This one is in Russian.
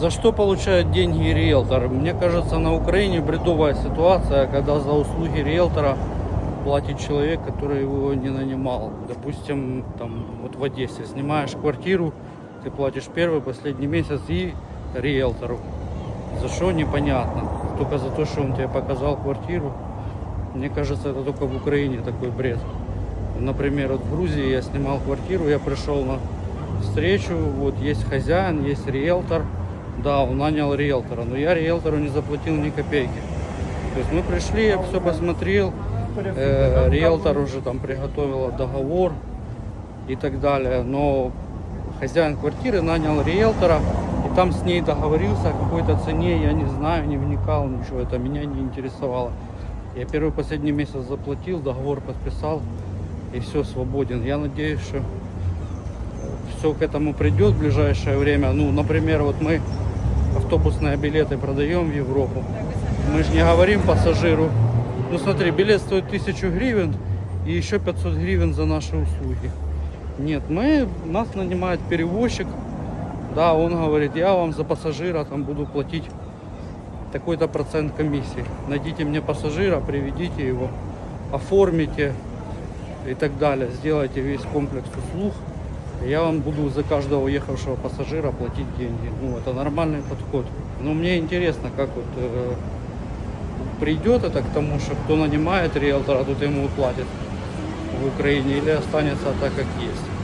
За что получает деньги риэлтор? Мне кажется, на Украине бредовая ситуация, когда за услуги риэлтора платит человек, который его не нанимал. Допустим, там вот в Одессе снимаешь квартиру, ты платишь первый, последний месяц и риэлтору. За что непонятно. Только за то, что он тебе показал квартиру. Мне кажется, это только в Украине такой бред. Например, вот в Грузии я снимал квартиру, я пришел на встречу, вот есть хозяин, есть риэлтор. Да, он нанял риэлтора, но я риэлтору не заплатил ни копейки. То есть мы пришли, я все посмотрел, э, риэлтор уже там приготовил договор и так далее, но хозяин квартиры нанял риэлтора, и там с ней договорился о какой-то цене, я не знаю, не вникал, ничего, это меня не интересовало. Я первый последний месяц заплатил, договор подписал, и все, свободен. Я надеюсь, что все к этому придет в ближайшее время. Ну, например, вот мы автобусные билеты продаем в Европу. Мы же не говорим пассажиру, ну смотри, билет стоит 1000 гривен и еще 500 гривен за наши услуги. Нет, мы, нас нанимает перевозчик, да, он говорит, я вам за пассажира там буду платить такой-то процент комиссии. Найдите мне пассажира, приведите его, оформите и так далее. Сделайте весь комплекс услуг. И Я вам буду за каждого уехавшего пассажира платить деньги. Ну, это нормальный подход. Но мне интересно, как вот э, придет это к тому, что кто нанимает риэлтора, тот ему платит в Украине, или останется так, как есть.